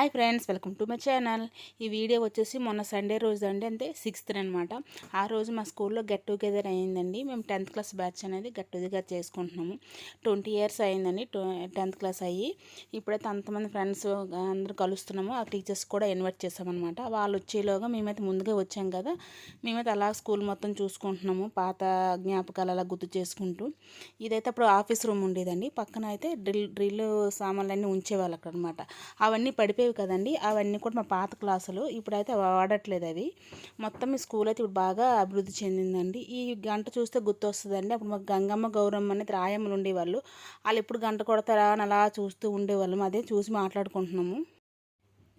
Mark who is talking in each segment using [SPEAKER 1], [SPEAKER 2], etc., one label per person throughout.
[SPEAKER 1] Hi friends welcome to my channel. ఈ video వచ్చేసి మొన్న సండే రోజు అండి అంటే సిక్స్త్ అనమాట ఆ రోజు మా స్కూల్లో గెట్ టుగెదర్ అయిందండి. మేము టెన్త్ క్లాస్ బ్యాచ్ అనేది గెట్ టుగెదర్ చేసుకుంటున్నాము. ట్వంటీ ఇయర్స్ అయిందండి టెన్త్ క్లాస్ అయ్యి. ఇప్పుడైతే అంతమంది ఫ్రెండ్స్ అందరూ కలుస్తున్నాము. ఆ టీచర్స్ కూడా ఇన్వైట్ చేసామన్నమాట. వాళ్ళు వచ్చేలోగా మేమైతే ముందుగా వచ్చాం కదా. మేమైతే అలా స్కూల్ మొత్తం చూసుకుంటున్నాము పాత జ్ఞాపకాలు అలా గుర్తు చేసుకుంటూ. ఇదైతే అప్పుడు ఆఫీస్ రూమ్ ఉండేదండి. పక్కన అయితే డ్రిల్ డ్రిల్ సామాన్లన్నీ ఉంచేవాళ్ళు అక్కడ అనమాట అవన్నీ పడిపోయి ఉండేవి కదండి. అవన్నీ కూడా మా పాత క్లాసులు. ఇప్పుడైతే వాడట్లేదు అవి. మొత్తం ఈ స్కూల్ అయితే ఇప్పుడు బాగా అభివృద్ధి చెందిందండి. ఈ గంట చూస్తే గుర్తొస్తుందండి. అప్పుడు మాకు గంగమ్మ గౌరమ్మ అనేది రాయమ్మలు ఉండేవాళ్ళు. వాళ్ళు ఎప్పుడు గంట కొడతారా అని అలా చూస్తూ ఉండేవాళ్ళం. అదే చూసి మాట్లాడుకుంటున్నాము.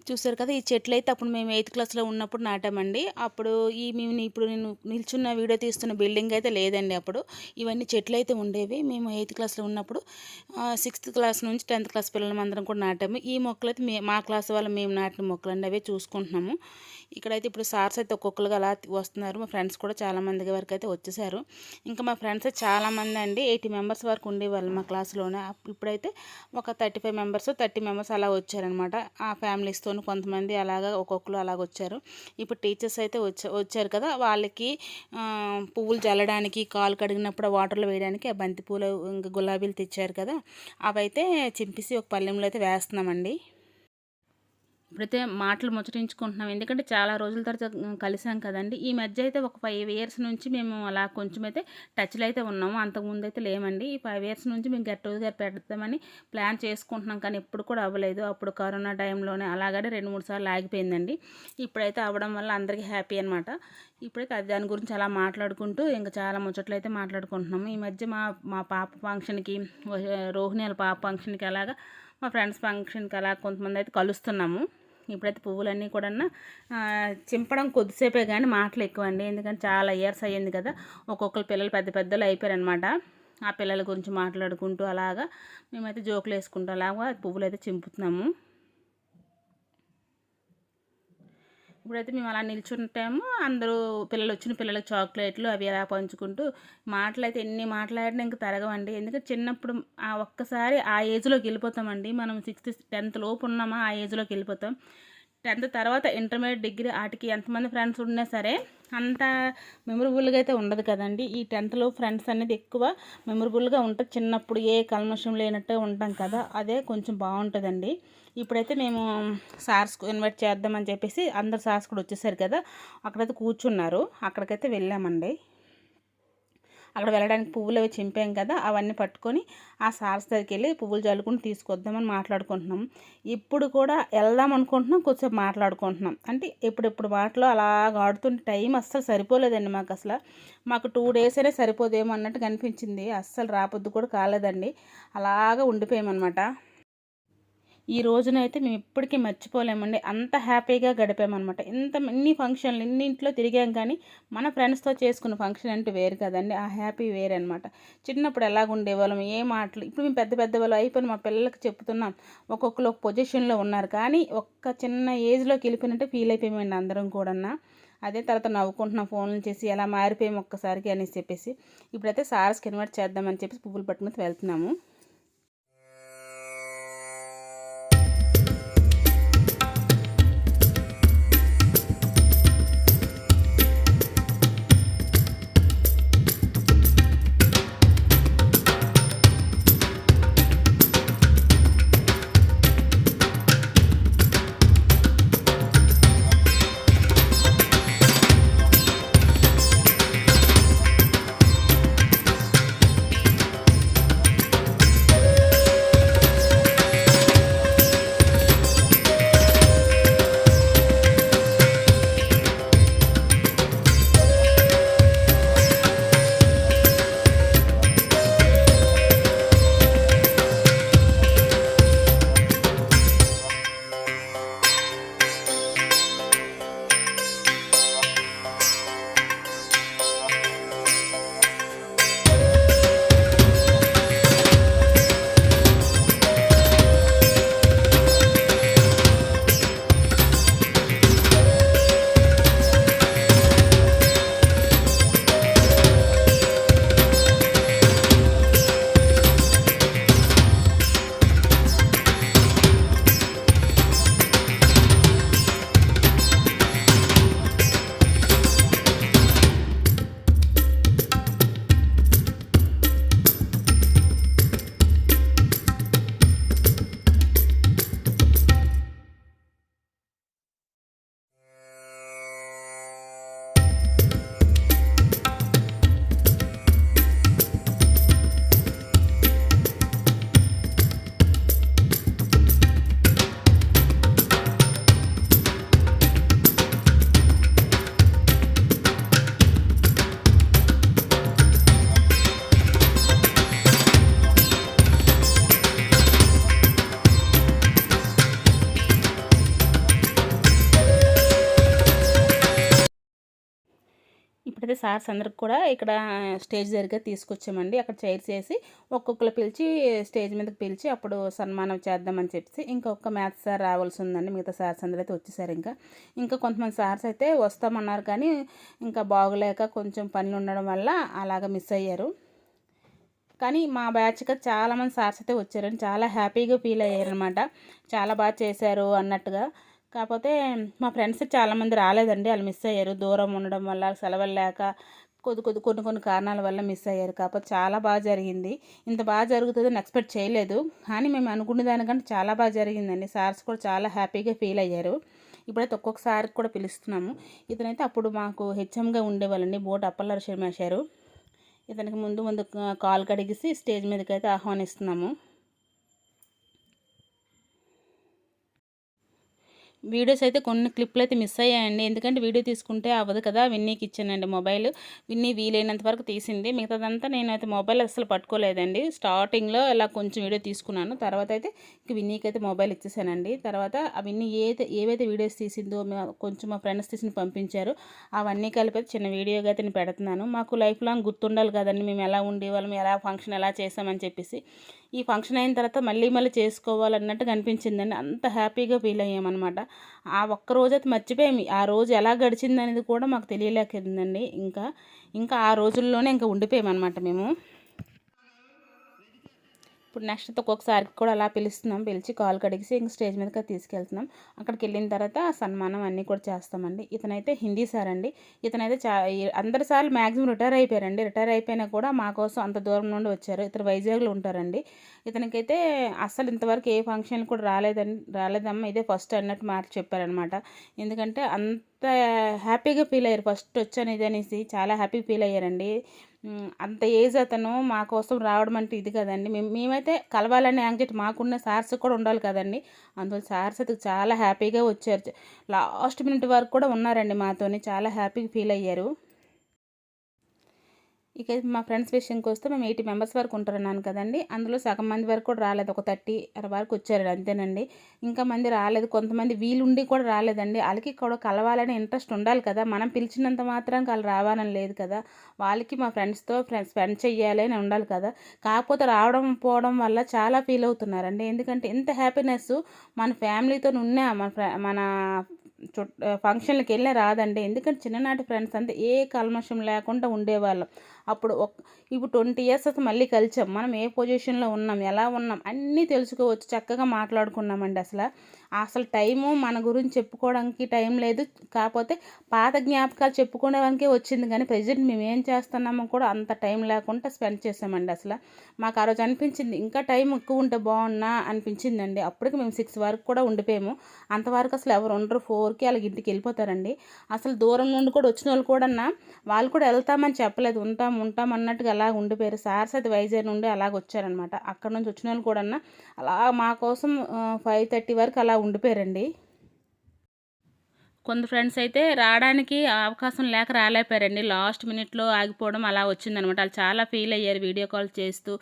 [SPEAKER 1] చూసారు కదా ఈ చెట్లు అయితే అప్పుడు మేము ఎయిత్ క్లాస్లో ఉన్నప్పుడు నాటామండి. అప్పుడు ఈ మేము ఇప్పుడు నేను నిల్చున్న వీడియో తీస్తున్న బిల్డింగ్ అయితే లేదండి అప్పుడు. ఇవన్నీ చెట్లు అయితే ఉండేవి. మేము ఎయిత్ క్లాస్లో ఉన్నప్పుడు సిక్స్త్ క్లాస్ నుంచి టెన్త్ క్లాస్ పిల్లలు అందరం కూడా నాటాము. ఈ మొక్కలు అయితే మా క్లాస్ వాళ్ళు మేము నాటిన మొక్కలు అండి అవే చూసుకుంటున్నాము. ఇక్కడైతే ఇప్పుడు సార్స్ అయితే ఒక్కొక్కరుగా అలా వస్తున్నారు. మా ఫ్రెండ్స్ కూడా చాలామంది వరకు అయితే వచ్చేసారు. ఇంకా మా ఫ్రెండ్స్ చాలామంది అండి ఎయిటీ మెంబర్స్ వరకు ఉండేవాళ్ళు మా క్లాస్లోనే. ఇప్పుడైతే ఒక thirty five members thirty members అలా వచ్చారనమాట ఆ ఫ్యామిలీస్తో కొంతమంది అలాగా ఒక్కొక్కరు అలాగ వచ్చారు. ఇప్పుడు టీచర్స్ అయితే వచ్చారు కదా వాళ్ళకి పువ్వులు చల్లడానికి కాలు కడిగినప్పుడు వాటర్లో వేయడానికి ఆ బంతి పూలు ఇంకా గులాబీలు తెచ్చారు కదా అవైతే చింపేసి ఒక పల్లెంలో అయితే వేస్తున్నామండి. ఇప్పుడైతే మాటలు ముచ్చటించుకుంటున్నాం. ఎందుకంటే చాలా రోజుల తర్వాత కలిసాం కదండి. ఈ మధ్య అయితే ఒక ఫైవ్ ఇయర్స్ నుంచి మేము అలా కొంచెం అయితే టచ్లో అయితే ఉన్నాము. అంతకుముందు అయితే లేమండి ఈ ఫైవ్ ఇయర్స్ నుంచి మేము గెట్ టుగెదర్ పెడతామని ప్లాన్ చేసుకుంటున్నాం. కానీ ఎప్పుడు కూడా అవ్వలేదు. అప్పుడు కరోనా టైంలోనే అలాగనే రెండు మూడు సార్లు ఆగిపోయిందండి. ఇప్పుడైతే అవ్వడం వల్ల అందరికీ హ్యాపీ అనమాట ఇప్పుడైతే అది దాని గురించి అలా మాట్లాడుకుంటూ ఇంకా చాలా ముచ్చట్లు అయితే మాట్లాడుకుంటున్నాము. ఈ మధ్య మా మా పాప ఫంక్షన్కి రోహిణి వాళ్ళ పాప ఫంక్షన్కి అలాగా మా ఫ్రెండ్స్ ఫంక్షన్కి అలా కొంతమంది అయితే కలుస్తున్నాము. ఇప్పుడైతే పువ్వులన్నీ కూడా చింపడం కొద్దిసేపే కానీ మాటలు ఎక్కువ అండి ఎందుకంటే చాలా ఇయర్స్ అయ్యింది కదా. ఒక్కొక్కరు పిల్లలు పెద్ద పెద్దలు అయిపోయారనమాట ఆ పిల్లల గురించి మాట్లాడుకుంటూ అలాగా మేమైతే జోకులు వేసుకుంటూ అలాగా పువ్వులు అయితే చింపుతున్నాము. ఇప్పుడైతే మేము అలా నిల్చుంటాము. అందరూ పిల్లలు వచ్చిన పిల్లలకు చాక్లెట్లు అవి అలా పంచుకుంటూ మాటలు అయితే ఎన్ని మాట్లాడినా ఇంకా తరగవండి. ఎందుకంటే చిన్నప్పుడు ఆ ఒక్కసారి ఆ ఏజ్లోకి వెళ్ళిపోతామండి. మనం సిక్స్త్ టెన్త్ లోపు ఉన్నామా ఆ ఏజ్లోకి వెళ్ళిపోతాం. టెన్త్ తర్వాత ఇంటర్మీడియట్ డిగ్రీ వాటికి ఎంతమంది ఫ్రెండ్స్ ఉన్నా సరే అంత మెమొరబుల్గా అయితే ఉండదు కదండి. ఈ టెన్త్లో ఫ్రెండ్స్ అనేది ఎక్కువ మెమొరబుల్గా ఉంటుంది. చిన్నప్పుడు ఏ కల్మషం లేనట్టే ఉంటాం కదా అదే కొంచెం బాగుంటుందండి. ఇప్పుడైతే మేము సార్స్ ఇన్వైట్ చేద్దామని చెప్పేసి అందరు సార్స్ కూడా వచ్చేసారు కదా అక్కడైతే కూర్చున్నారు. అక్కడికైతే వెళ్ళామండి. అక్కడ వెళ్ళడానికి పువ్వులు అవి చింపాం కదా అవన్నీ పట్టుకొని ఆ సార్స్ దగ్గరికి వెళ్ళి పువ్వులు చల్లుకుని తీసుకొద్దామని మాట్లాడుకుంటున్నాం. ఇప్పుడు కూడా వెళ్దాం అనుకుంటున్నాం కొంచెం మాట్లాడుకుంటున్నాం. అంటే ఇప్పుడెప్పుడు మాటలు అలా ఆడుతున్న టైం అస్సలు సరిపోలేదండి మాకు అసలు. మాకు టూ డేస్ అయినా సరిపోదేమో అన్నట్టు కనిపించింది. అస్సలు రాపొద్దు కూడా కాలేదండి. అలాగా ఉండిపోయామన్నమాట. ఈ రోజునైతే మేము ఇప్పటికీ మర్చిపోలేమండి. అంత హ్యాపీగా గడిపామన్నమాట. ఇంత ఇన్ని ఫంక్షన్లు ఇన్నింట్లో తిరిగాం కానీ మన ఫ్రెండ్స్తో చేసుకున్న ఫంక్షన్ అంటే వేరు కదండి. ఆ హ్యాపీ వేరే అనమాట చిన్నప్పుడు ఎలాగ ఉండేవాళ్ళం ఏ మాటలు. ఇప్పుడు మేము పెద్ద పెద్ద వాళ్ళు అయిపోయిన మా పిల్లలకి చెప్తున్నాం ఒక్కొక్కరు ఒక పొజిషన్లో ఉన్నారు. కానీ ఒక్క చిన్న ఏజ్లోకి వెళ్ళిపోయినట్టే ఫీల్ అయిపోయామండి అందరం కూడా అదే తర్వాత నవ్వుకుంటున్నాం ఫోన్లు చేసి ఎలా మారిపోయాము ఒక్కసారికి అనేసి చెప్పేసి. ఇప్పుడైతే సార్స్కి ఇన్వైట్ చేద్దామని చెప్పేసి పువ్వులు పట్టుకుని వెళ్తున్నాము. అయితే సార్స్ అందరికి కూడా ఇక్కడ స్టేజ్ దగ్గర తీసుకొచ్చామండి. అక్కడ చైర్స్ వేసి ఒక్కొక్కరు పిలిచి స్టేజ్ మీదకి పిలిచి అప్పుడు సన్మానం చేద్దామని చెప్పి ఇంకొక మ్యాథ్స్ సార్ రావాల్సి ఉందండి మిగతా సార్స్ అందరూ అయితే వచ్చేసారు ఇంకా. ఇంకా కొంతమంది సార్స్ అయితే వస్తామన్నారు కానీ ఇంకా బాగలేక కొంచెం పనులు ఉండడం వల్ల అలాగ మిస్ అయ్యారు. కానీ మా బ్యాచ్కి చాలామంది సార్స్ అయితే వచ్చారని చాలా హ్యాపీగా ఫీల్ అయ్యారనమాట చాలా బాగా చేశారు అన్నట్టుగా. కాకపోతే మా ఫ్రెండ్స్ చాలామంది రాలేదండి. వాళ్ళు మిస్ అయ్యారు. దూరం ఉండడం వల్ల సెలవులు లేక కొద్ది కొద్ది కొన్ని కొన్ని కారణాల వల్ల మిస్ అయ్యారు. కాకపోతే చాలా బాగా జరిగింది. ఇంత బాగా జరుగుతుందని ఎక్స్పెక్ట్ చేయలేదు. కానీ మేము అనుకునే దానికంటే చాలా బాగా జరిగిందండి. సార్స్ కూడా చాలా హ్యాపీగా ఫీల్ అయ్యారు. ఇప్పుడైతే ఒక్కొక్కసారి కూడా పిలుస్తున్నాము. ఇతనైతే అప్పుడు మాకు హెచ్ఎంగా ఉండేవాళ్ళండి. బోట్ అప్పల్లర శర్మేశారు ఇతనికి ముందు ముందు కాల్ కడిగిసి స్టేజ్ మీదకి అయితే ఆహ్వానిస్తున్నాము. వీడియోస్ అయితే కొన్ని క్లిప్లు అయితే మిస్ అయ్యాయండి. ఎందుకంటే వీడియో తీసుకుంటే అవ్వదు కదా. విన్నీకి ఇచ్చానండి మొబైల్. విన్నీ వీలైనంత వరకు తీసింది. మిగతాదంతా నేనైతే మొబైల్ అసలు పట్టుకోలేదండి. స్టార్టింగ్లో ఇలా కొంచెం వీడియో తీసుకున్నాను. తర్వాత అయితే ఇంక విన్నీకి అయితే మొబైల్ ఇచ్చేసానండి. తర్వాత ఆ విన్నీ ఏదైతే ఏవైతే వీడియోస్ తీసిందో కొంచెం మా ఫ్రెండ్స్ తీసి పంపించారు. అవన్నీ కలిపి చిన్న వీడియోగా అయితే నేను పెడుతున్నాను. మాకు లైఫ్ లాంగ్ గుర్తుండాలి కదండి. మేము ఎలా ఉండేవాళ్ళం ఎలా ఫంక్షన్ ఎలా చేసామని చెప్పేసి. ఈ ఫంక్షన్ అయిన తర్వాత మళ్ళీ మళ్ళీ చేసుకోవాలన్నట్టు అనిపించిందండి అంత హ్యాపీగా ఫీల్ అయ్యామన్నమాట. ఆ ఒక్క రోజు అయితే మర్చిపోయాము. ఆ రోజు ఎలా గడిచిందనేది కూడా మాకు తెలియలేకపోయిందండి. ఇంకా ఇంకా ఆ రోజుల్లోనే ఇంకా ఉండిపోయామన్నమాట మేము. ఇప్పుడు నెక్స్ట్ ఒక్కొక్కసారి కూడా అలా పిలుస్తున్నాం. పిలిచి కాల్ కడిగిసి ఇంక స్టేజ్ మీదకి తీసుకెళ్తున్నాం. అక్కడికి వెళ్ళిన తర్వాత సన్మానం అన్నీ కూడా చేస్తామండి. ఇతనైతే హిందీ సార్ అండి. ఇతనైతే చా అందరి సార్లు మ్యాక్సిమం రిటైర్ అయిపోయారండి. రిటైర్ అయిపోయినా కూడా మా కోసం అంత దూరం నుండి వచ్చారు. ఇతను వైజాగ్లో ఉంటారండి. ఇతనికైతే అస్సలు ఇంతవరకు ఏ ఫంక్షన్ కూడా రాలేదండి. రాలేదమ్మా ఇదే ఫస్ట్ అన్నట్టు మాట చెప్పారనమాట ఎందుకంటే అంత హ్యాపీగా ఫీల్ అయ్యారు. ఫస్ట్ వచ్చాను ఇది అనేసి చాలా హ్యాపీ ఫీల్ అయ్యారండి. అంత ఏజ్ అతను మా కోసం రావడం అంటే ఇది కదండి. మేము మేమైతే కలవాలనే యాంగ్జైటీ మాకున్న సార్స్ కూడా ఉండాలి కదండి. అందువల్ల సార్స్ అయితే చాలా హ్యాపీగా వచ్చారు. లాస్ట్ మినిట్ వరకు కూడా ఉన్నారండి మాతోని. చాలా హ్యాపీగా ఫీల్ అయ్యారు. ఇక మా ఫ్రెండ్స్ విషయంకి వస్తే మేము ఎయిటీ మెంబర్స్ వరకు ఉంటారన్నాను కదండి. అందులో సగం మంది వరకు కూడా రాలేదు. ఒక థర్టీ వరకు వచ్చారు. అంతేనండి. ఇంకా మంది రాలేదు. కొంతమంది వీలుండి కూడా రాలేదండి. వాళ్ళకి కూడా కలవాలని ఇంట్రెస్ట్ ఉండాలి కదా. మనం పిలిచినంత మాత్రం వాళ్ళు రావాలని లేదు కదా. వాళ్ళకి మా ఫ్రెండ్స్తో ఫ్రెండ్స్ స్పెండ్ చెయ్యాలి అని ఉండాలి కదా. కాకపోతే రావడం పోవడం వల్ల చాలా ఫీల్ అవుతున్నారండి. ఎందుకంటే ఎంత హ్యాపీనెస్ మన ఫ్యామిలీతో ఉన్నా మన మన ఫంక్షన్లకు వెళ్ళే రాదండి. ఎందుకంటే చిన్ననాటి ఫ్రెండ్స్ అంతా ఏ కల్మషం లేకుండా ఉండేవాళ్ళం. అప్పుడు ఇప్పుడు ట్వంటీ ఇయర్స్ అయితే మళ్ళీ కలిసాం. మనం ఏ పొజిషన్లో ఉన్నాం? ఎలా ఉన్నాం? అన్నీ తెలుసుకోవచ్చు. చక్కగా మాట్లాడుకున్నామండి అసలు. అసలు టైము మన గురించి చెప్పుకోవడానికి టైం లేదు. కాకపోతే పాత జ్ఞాపకాలు చెప్పుకోవడానికి వచ్చింది. కానీ ప్రజెంట్ మేము ఏం చేస్తున్నామో కూడా అంత టైం లేకుండా స్పెండ్ చేసామండి అసలు. మాకు ఆ రోజు అనిపించింది ఇంకా టైం ఎక్కువ ఉంటే బాగున్నా అనిపించిందండి. అప్పటికి మేము సిక్స్ వరకు కూడా ఉండిపోయాము. అంతవరకు అసలు ఎవరు ఉండరు. ఫోర్కి అలాగ ఇంటికి వెళ్ళిపోతారండి. అసలు దూరం నుండి కూడా వచ్చిన వాళ్ళు కూడా వాళ్ళు కూడా వెళ్తామని చెప్పలేదు. ఉంటాం ఉంటాం అన్నట్టుగా అలా ఉండిపోయారు. సార్స్ అయితే వైజాగ్ నుండి అలాగ వచ్చారనమాట అక్కడ నుంచి వచ్చిన వాళ్ళు కూడా అలా మా కోసం ఫైవ్ థర్టీ వరకు అలా ఉండిపోయారండి. కొంత ఫ్రెండ్స్ అయితే రావడానికి అవకాశం లేక రాలేపారండి లాస్ట్ మినిట్లో ఆగిపోవడం అలా వచ్చిందనమాట. వాళ్ళు చాలా ఫీల్ అయ్యారు వీడియో కాల్ చేస్తూ.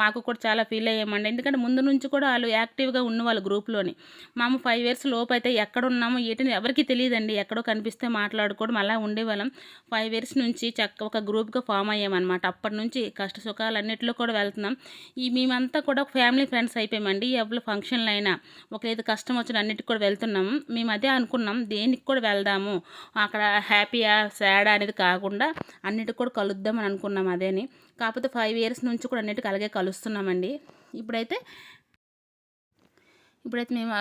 [SPEAKER 1] మాకు కూడా చాలా ఫీల్ అయ్యామండి. ఎందుకంటే ముందు నుంచి కూడా వాళ్ళు యాక్టివ్గా ఉన్నవాళ్ళు గ్రూప్లోని. మాము ఫైవ్ ఇయర్స్ లోపు అయితే ఎక్కడ ఉన్నామో ఏంటని ఎవరికి తెలియదండి. ఎక్కడో కనిపిస్తే మాట్లాడుకోవడం అలా ఉండేవాళ్ళం. ఫైవ్ ఇయర్స్ నుంచి చక్క ఒక గ్రూప్గా ఫామ్ అయ్యామన్నమాట అప్పటి నుంచి కష్ట సుఖాలన్నింటిలో కూడా వెళ్తున్నాం. ఈ మేమంతా కూడా ఫ్యామిలీ ఫ్రెండ్స్ అయిపోయామండి. ఎవరు ఫంక్షన్లు అయినా ఒక ఏదో కష్టం వచ్చిన అన్నిటికి కూడా వెళ్తున్నాం. మేము అదే అనుకున్నాం దేని అన్నిటికి కూడా వెళ్దాము. అక్కడ హ్యాపీయా సాడ్ అనేది కాకుండా అన్నిటికి కూడా కలుద్దామని అనుకున్నాం అదేని. కాకపోతే ఫైవ్ ఇయర్స్ నుంచి కూడా అన్నిటికీ అలాగే కలుస్తున్నామండి. ఇప్పుడైతే ఇప్పుడైతే మేము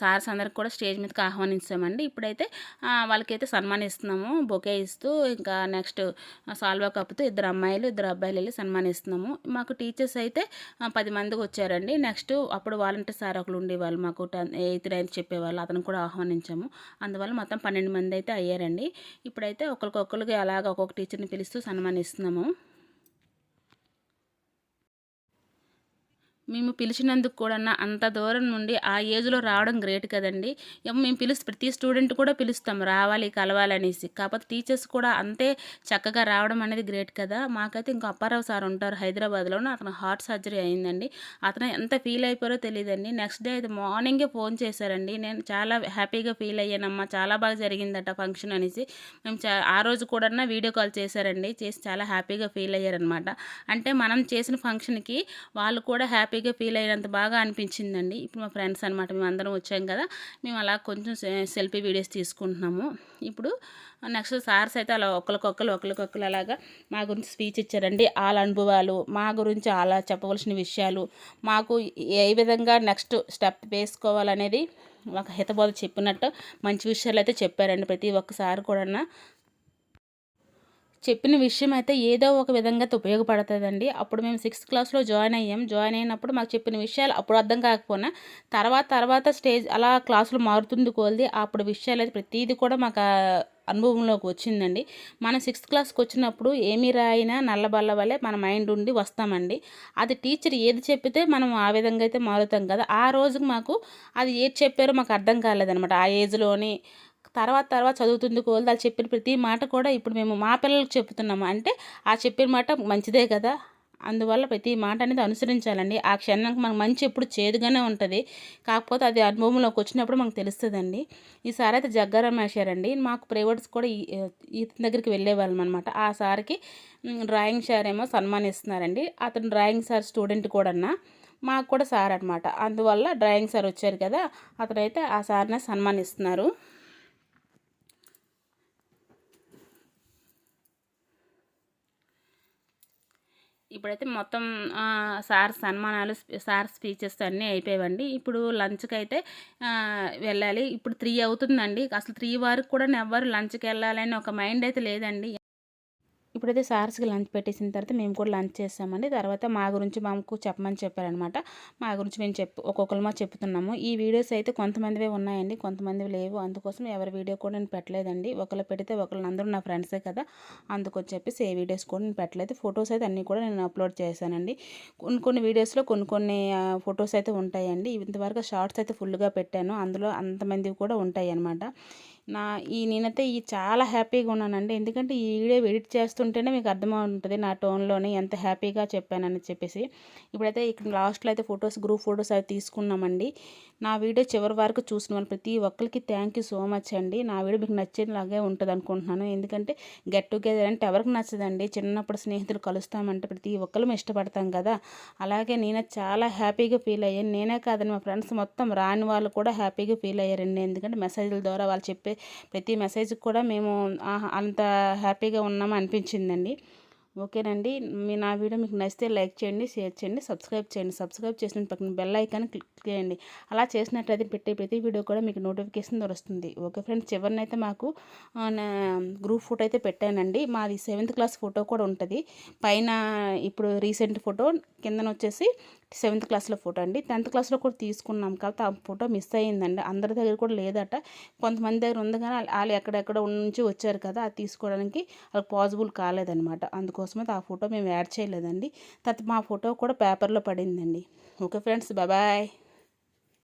[SPEAKER 1] సార్స్ అందరికి కూడా స్టేజ్ మీదకి ఆహ్వానించామండి. ఇప్పుడైతే వాళ్ళకైతే సన్మానిస్తున్నాము. బొకే ఇస్తూ ఇంకా నెక్స్ట్ సాల్వా కప్పుతో ఇద్దరు అమ్మాయిలు ఇద్దరు అబ్బాయిలు వెళ్ళి సన్మానిస్తున్నాము. మాకు టీచర్స్ అయితే పది మందికి వచ్చారండి. నెక్స్ట్ అప్పుడు వాలంటీర్ సార్ ఒకరు ఉండేవాళ్ళు. మాకు టెన్ ఎయిత్ నైన్త్ చెప్పేవాళ్ళు. అతను కూడా ఆహ్వానించాము. అందువల్ల మొత్తం పన్నెండు మంది అయితే అయ్యారండి. ఇప్పుడైతే ఒకరికొకరికి అలాగ ఒక్కొక్క టీచర్ని పిలుస్తూ సన్మానిస్తున్నాము. మేము పిలిచినందుకు కూడా అంత దూరం నుండి ఆ ఏజ్లో రావడం గ్రేట్ కదండి. మేము పిలుస్తు ప్రతి స్టూడెంట్ కూడా పిలుస్తాం రావాలి కలవాలనేసి. కాకపోతే టీచర్స్ కూడా అంతే చక్కగా రావడం అనేది గ్రేట్ కదా. మాకైతే ఇంకో అప్పారావు సార్ ఉంటారు హైదరాబాద్లోనూ అతను హార్ట్ సర్జరీ అయిందండి. అతను ఎంత ఫీల్ అయిపోయారో తెలియదండి నెక్స్ట్ డే అయితే మార్నింగే ఫోన్ చేశారండి. నేను చాలా హ్యాపీగా ఫీల్ అయ్యానమ్మా చాలా బాగా జరిగిందట ఫంక్షన్ అనేసి. మేము చా ఆ రోజు కూడా వీడియో కాల్ చేశారండి. చేసి చాలా హ్యాపీగా ఫీల్ అయ్యారనమాట అంటే మనం చేసిన ఫంక్షన్కి వాళ్ళు కూడా హ్యాపీ హ్యాపీగా ఫీల్ అయినంత బాగా అనిపించిందండి. ఇప్పుడు మా ఫ్రెండ్స్ అనమాట మేము అందరం వచ్చాం కదా మేము అలా కొంచెం సెల్ఫీ వీడియోస్ తీసుకుంటున్నాము. ఇప్పుడు నెక్స్ట్ సార్స్ అయితే అలా ఒకరికొకరు ఒకరికొకరు అలాగా మా గురించి స్పీచ్ ఇచ్చారండి. వాళ్ళ అనుభవాలు మా గురించి అలా చెప్పవలసిన విషయాలు మాకు ఏ విధంగా నెక్స్ట్ స్టెప్ వేసుకోవాలనేది ఒక హితబోధ చెప్పినట్టు మంచి విషయాలు అయితే చెప్పారండి. ప్రతి ఒక్కసారి కూడా చెప్పిన విషయం అయితే ఏదో ఒక విధంగా ఉపయోగపడుతుందండి. అప్పుడు మేము సిక్స్త్ క్లాస్లో జాయిన్ అయ్యాం. జాయిన్ అయినప్పుడు మాకు చెప్పిన విషయాలు అప్పుడు అర్థం కాకపోయినా తర్వాత తర్వాత స్టేజ్ అలా క్లాసులు మారుతుంది కోల్ది అప్పుడు విషయాలు అయితే ప్రతిదీ కూడా మాకు అనుభవంలోకి వచ్చిందండి. మనం సిక్స్త్ క్లాస్కి వచ్చినప్పుడు ఏమి రాయినా నల్లబల్ల వల్లే మన మైండ్ ఉండి వస్తామండి. అది టీచర్ ఏది చెప్పితే మనం ఆ విధంగా అయితే మారుతాం కదా. ఆ రోజుకి మాకు అది ఏది చెప్పారో మాకు అర్థం కాలేదనమాట ఆ ఏజ్లోని తర్వాత తర్వాత చదువుతుంది కోల్ వాళ్ళు చెప్పిన ప్రతి మాట కూడా ఇప్పుడు మేము మా పిల్లలకు చెప్తున్నాము. అంటే ఆ చెప్పిన మాట మంచిదే కదా? అందువల్ల ప్రతి మాట అనేది అనుసరించాలండి. ఆ క్షణానికి మనకు మంచి ఎప్పుడు చేదుగానే ఉంటుంది. కాకపోతే అది అనుభవంలోకి వచ్చినప్పుడు మనకు తెలుస్తుందండి. ఈసారి అయితే జగ్గారమేషారండి మాకు ప్రైవేట్స్ కూడా ఇతని దగ్గరికి వెళ్ళేవాళ్ళం అనమాట ఆ సార్కి డ్రాయింగ్ సార్ ఏమో సన్మానిస్తున్నారండి అతను డ్రాయింగ్ సార్ స్టూడెంట్ కూడా మాకు కూడా సార్ అనమాట అందువల్ల డ్రాయింగ్ సార్ వచ్చారు కదా? అతనైతే ఆ సార్ని సన్మానిస్తున్నారు ఇప్పుడైతే మొత్తం సార్ సన్మానాలు సార్ స్పీచెస్ అన్నీ అయిపోయావండి. ఇప్పుడు లంచ్కి అయితే వెళ్ళాలి. ఇప్పుడు త్రీ అవుతుందండి. అసలు త్రీ వరకు కూడా ఎవ్వరు లంచ్కి వెళ్ళాలని ఒక మైండ్ అయితే లేదండి. ఇప్పుడైతే సార్స్కి లంచ్ పెట్టేసిన తర్వాత మేము కూడా లంచ్ చేస్తామండి. తర్వాత మా గురించి మాకు చెప్పమని చెప్పారనమాట. మా గురించి మేము చెప్పు ఒక్కొక్కరు మా చెప్తున్నాము. ఈ వీడియోస్ అయితే కొంతమందివే ఉన్నాయండి కొంతమంది లేవు. అందుకోసం ఎవరి వీడియో కూడా నేను పెట్టలేదండి. ఒకరు పెడితే ఒకళ్ళు అందరూ నా ఫ్రెండ్సే కదా. అందుకని చెప్పేసి ఏ వీడియోస్ కూడా నేను పెట్టలేదు. ఫొటోస్ అయితే అన్నీ కూడా నేను అప్లోడ్ చేశానండి. కొన్ని కొన్ని వీడియోస్లో కొన్ని కొన్ని ఫొటోస్ అయితే ఉంటాయండి. ఇంతవరకు షార్ట్స్ అయితే ఫుల్గా పెట్టాను. అందులో అంతమంది కూడా ఉంటాయి అన్నమాట నా ఈ నేనైతే ఈ చాలా హ్యాపీగా ఉన్నానండి. ఎందుకంటే ఈ వీడియో ఎడిట్ చేస్తుంటేనే మీకు అర్థమవుతుంది నా టోన్లోనే ఎంత హ్యాపీగా చెప్పానని చెప్పేసి. ఇప్పుడైతే ఇక్కడ లాస్ట్లో అయితే ఫొటోస్ గ్రూప్ ఫొటోస్ అవి తీసుకున్నామండి. నా వీడియో చివరి వరకు చూసిన వాళ్ళు ప్రతి ఒక్కరికి థ్యాంక్ యూ సో మచ్ అండి. నా వీడియో మీకు నచ్చేలాగే ఉంటుంది అనుకుంటున్నాను ఎందుకంటే గెట్ టుగెదర్ అంటే ఎవరికి నచ్చదండి? చిన్నప్పుడు స్నేహితులు కలుస్తామంటే ప్రతి ఒక్కరు ఇష్టపడతాం కదా. అలాగే నేను చాలా హ్యాపీగా ఫీల్ అయ్యాను. నేనే కాదని మా ఫ్రెండ్స్ మొత్తం రాని వాళ్ళు కూడా హ్యాపీగా ఫీల్ అయ్యారండి. ఎందుకంటే మెసేజ్ల ద్వారా వాళ్ళు చెప్పే ప్రతి మెసేజ్కి కూడా మేము అంత హ్యాపీగా ఉన్నాము అనిపించిందండి. ఓకేనండి. మీ నా వీడియో మీకు నచ్చితే లైక్ చేయండి షేర్ చేయండి సబ్స్క్రైబ్ చేయండి. సబ్స్క్రైబ్ చేసిన పక్కన బెల్ ఐకాన్ క్లిక్ చేయండి. అలా చేసినట్లయితే పెట్టే ప్రతి వీడియో కూడా మీకు నోటిఫికేషన్ దొరుకుతుంది ఓకే ఫ్రెండ్స్ చివరినైతే మాకు గ్రూప్ ఫోటో అయితే పెట్టానండి. మాది సెవెంత్ క్లాస్ ఫోటో కూడా ఉంటుంది. పైన ఇప్పుడు రీసెంట్ ఫోటో కిందన వచ్చేసి సెవెంత్ క్లాస్లో ఫోటో అండి. టెన్త్ క్లాస్లో కూడా తీసుకున్నాం కాబట్టి ఆ ఫోటో మిస్ అయ్యిందండి. అందరి దగ్గర కూడా లేదట. కొంతమంది దగ్గర ఉంది కానీ వాళ్ళు ఎక్కడెక్కడ నుంచి వచ్చారు కదా అది తీసుకోవడానికి వాళ్ళకి పాసిబుల్ కాలేదనమాట అందుకోసమైతే ఆ ఫోటో మేము యాడ్ చేయలేదండి. తర్వాత మా ఫోటో కూడా పేపర్లో పడిందండి. Okay friends bye.